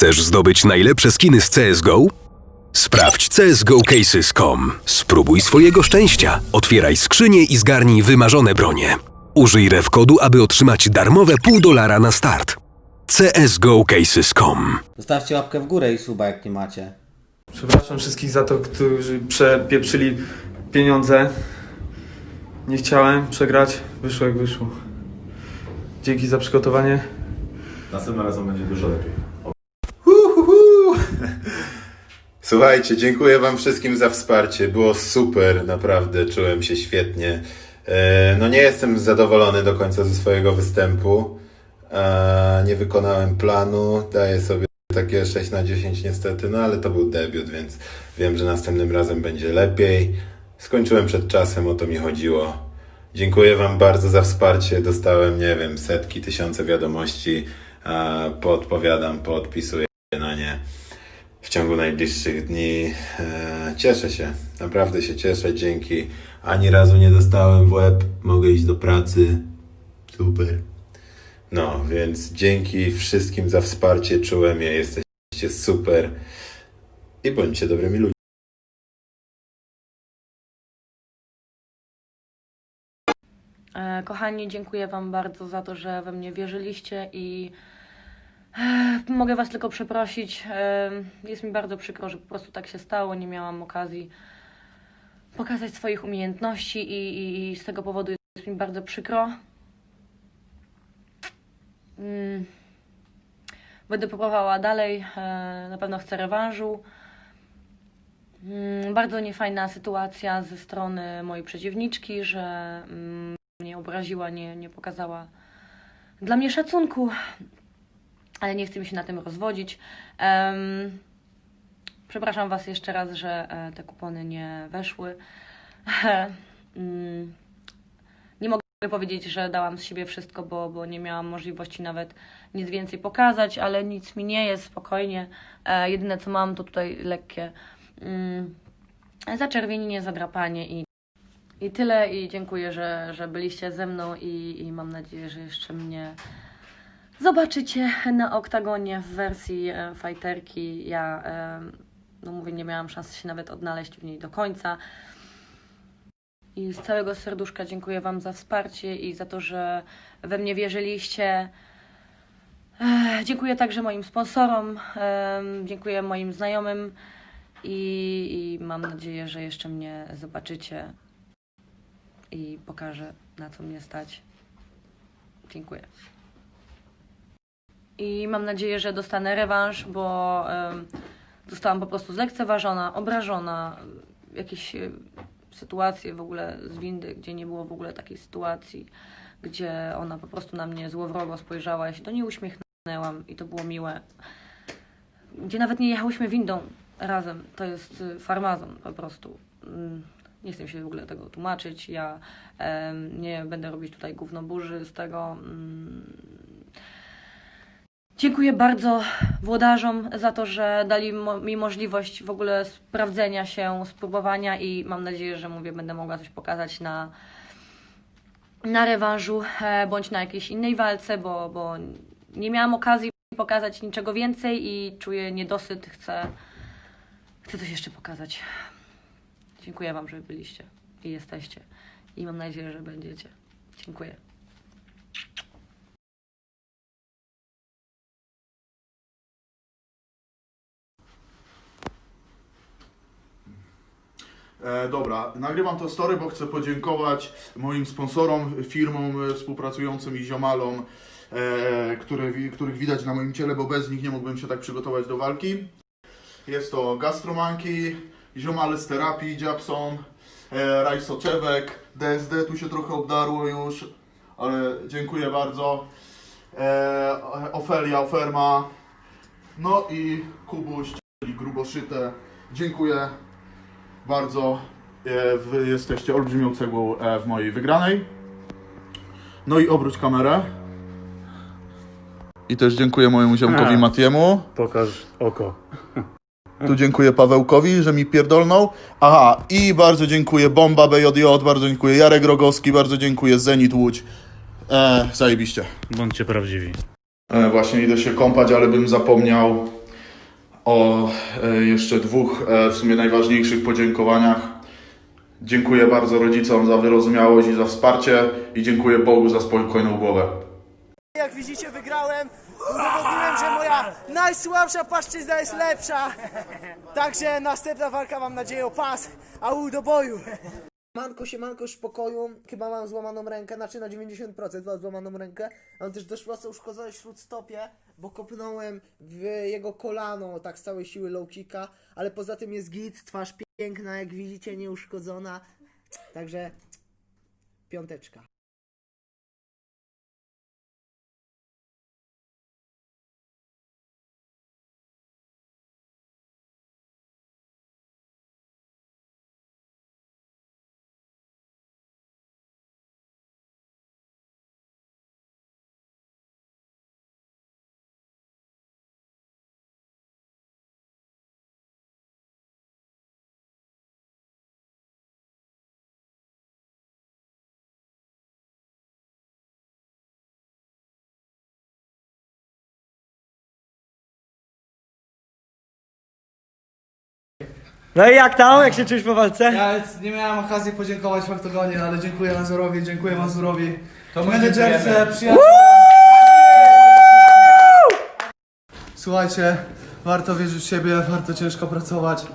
Chcesz zdobyć najlepsze skiny z CSGO? Sprawdź csgocases.com. Spróbuj swojego szczęścia. Otwieraj skrzynię i zgarnij wymarzone bronie. Użyj ref kodu, aby otrzymać darmowe pół dolara na start. csgocases.com Zostawcie łapkę w górę i suba jak nie macie. Przepraszam wszystkich za to, którzy przepieprzyli pieniądze. Nie chciałem przegrać, wyszło jak wyszło. Dzięki za przygotowanie. Następnym razem będzie dużo lepiej. Słuchajcie, dziękuję Wam wszystkim za wsparcie. Było super, naprawdę, czułem się świetnie. E, No nie jestem zadowolony do końca ze swojego występu. E, Nie wykonałem planu, daję sobie takie 6 na 10 niestety, no ale to był debiut, więc wiem, że następnym razem będzie lepiej. Skończyłem przed czasem, o to mi chodziło. Dziękuję Wam bardzo za wsparcie. Dostałem, nie wiem, setki, tysiące wiadomości. E, Poodpowiadam, poodpisuję na nie w ciągu najbliższych dni. E, Cieszę się, naprawdę się cieszę. Dzięki. Ani razu nie dostałem w łeb. Mogę iść do pracy. Super. No, więc dzięki wszystkim za wsparcie. Czułem je. Jesteście super. I bądźcie dobrymi ludźmi. E, Kochani, dziękuję Wam bardzo za to, że we mnie wierzyliście i mogę Was tylko przeprosić. Jest mi bardzo przykro, że po prostu tak się stało. Nie miałam okazji pokazać swoich umiejętności i, i, i z tego powodu jest mi bardzo przykro. Mm. Będę próbowała dalej. e, Na pewno chcę rewanżu. Mm, Bardzo niefajna sytuacja ze strony mojej przeciwniczki, że mm, mnie obraziła, nie, nie pokazała dla mnie szacunku, ale nie chcę mi się na tym rozwodzić. Em, przepraszam Was jeszcze raz, że e, te kupony nie weszły. Mm, nie mogę powiedzieć, że dałam z siebie wszystko, bo, bo nie miałam możliwości nawet nic więcej pokazać, ale nic mi nie jest, spokojnie. E, jedyne co mam to tutaj lekkie mm, zaczerwienienie, zadrapanie i i tyle i dziękuję, że, że byliście ze mną i, i mam nadzieję, że jeszcze mnie zobaczycie na oktagonie w wersji e, fighterki. Ja, e, no mówię, nie miałam szansy się nawet odnaleźć w niej do końca. I z całego serduszka dziękuję Wam za wsparcie i za to, że we mnie wierzyliście. E, Dziękuję także moim sponsorom, dziękuję moim znajomym i, i mam nadzieję, że jeszcze mnie zobaczycie i pokażę, na co mnie stać. Dziękuję. I mam nadzieję, że dostanę rewanż, bo zostałam po prostu zlekceważona, obrażona. Jakieś e, sytuacje w ogóle z windy, gdzie nie było w ogóle takiej sytuacji, gdzie ona po prostu na mnie złowrogo spojrzała. Ja się do niej uśmiechnęłam i to było miłe. Gdzie nawet nie jechałyśmy windą razem. To jest y, farmazon po prostu. Mm, Nie chcę się w ogóle tego tłumaczyć. Ja nie będę robić tutaj gównoburzy z tego. Dziękuję bardzo włodarzom za to, że dali mi możliwość w ogóle sprawdzenia się, spróbowania i mam nadzieję, że mówię, będę mogła coś pokazać na, na rewanżu e, bądź na jakiejś innej walce, bo, bo nie miałam okazji pokazać niczego więcej i czuję niedosyt. Chcę, chcę coś jeszcze pokazać. Dziękuję Wam, że byliście i jesteście. I mam nadzieję, że będziecie. Dziękuję. E, dobra, nagrywam to story, bo chcę podziękować moim sponsorom, firmom e, współpracującym i ziomalom, e, których widać na moim ciele, bo bez nich nie mógłbym się tak przygotować do walki. Jest to Gastromanki, ziomale z terapii, Japson, e, Raj Soczewek, DSD, tu się trochę obdarło już, ale dziękuję bardzo. E, Ofelia, Oferma, no i Kubuś, czyli Gruboszyte. Dziękuję bardzo. E, Wy jesteście olbrzymią cegłą e, w mojej wygranej. No i obróć kamerę. I też dziękuję mojemu ziomkowi. Matiemu. Pokaż oko. Tu dziękuję Pawełkowi, że mi pierdolnął. Aha, i bardzo dziękuję Bomba BJJ, bardzo dziękuję Jarek Rogowski, bardzo dziękuję Zenit Łódź. E, zajebiście. Bądźcie prawdziwi. E, właśnie idę się kąpać, ale bym zapomniał o e, jeszcze dwóch e, w sumie najważniejszych podziękowaniach. Dziękuję bardzo rodzicom za wyrozumiałość i za wsparcie i dziękuję Bogu za spokojną głowę. Jak widzicie, wygrałem. Udowodniłem, że moja najsłabsza płaszczyzna jest lepsza. Także następna walka mam nadzieję o pas, a u do boju. Manko się manko już w pokoju, chyba mam złamaną rękę, znaczy na 90% mam złamaną rękę. Mam też mocno uszkodzone śródstopie, bo kopnąłem w jego kolano tak z całej siły low kicka, ale poza tym jest git, twarz piękna, jak widzicie, nieuszkodzona. Także piąteczka. No i jak tam? Jak się czujesz po walce? Ja nie miałem okazji podziękować w oktogonie, ale dziękuję Mazurowi, dziękuję Mazurowi, to menedżerce, przyjaciół. Słuchajcie, warto wierzyć w siebie, warto ciężko pracować.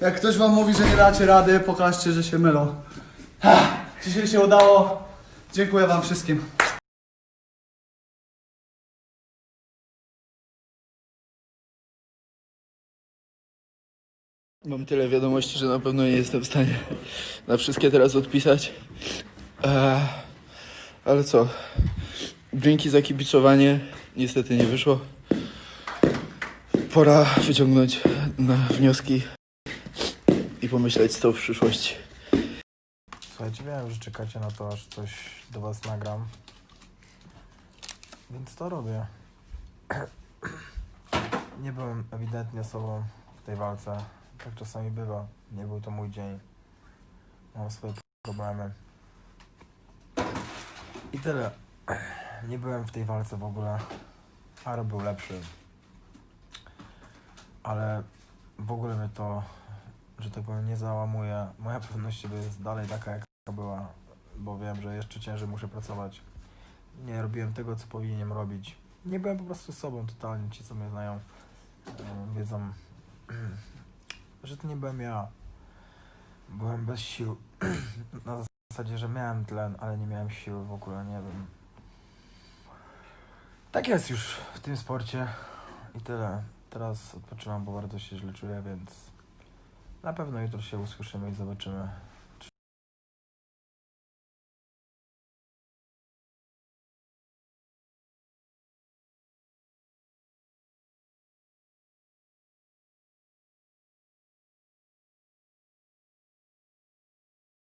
Jak ktoś wam mówi, że nie dacie rady, pokażcie, że się mylą. Ha, Dzisiaj się udało. Dziękuję wam wszystkim. Mam tyle wiadomości, że na pewno nie jestem w stanie na wszystkie teraz odpisać. Eee, ale co? Dzięki za kibicowanie. Niestety nie wyszło. Pora wyciągnąć na wnioski i pomyśleć co w przyszłości. Słuchajcie, wiem, że czekacie na to, aż coś do was nagram. Więc to robię. Nie byłem ewidentnie sobą w tej walce. Tak czasami bywa. Nie był to mój dzień. Mam swoje problemy. I tyle. Nie byłem w tej walce w ogóle. Aro był lepszy. Ale w ogóle mnie to, że tak powiem, nie załamuje. Moja pewność jest dalej taka, jak była, bo wiem, że jeszcze ciężej muszę pracować. Nie robiłem tego, co powinienem robić. Nie byłem po prostu sobą totalnie. Ci, co mnie znają, e, wiedzą, że to nie byłem ja. Byłem bez sił. Na zasadzie, że miałem tlen, ale nie miałem siły w ogóle, nie wiem. Tak jest już w tym sporcie i tyle. Teraz odpoczywam, bo bardzo się źle czuję, więc na pewno jutro się usłyszymy i zobaczymy,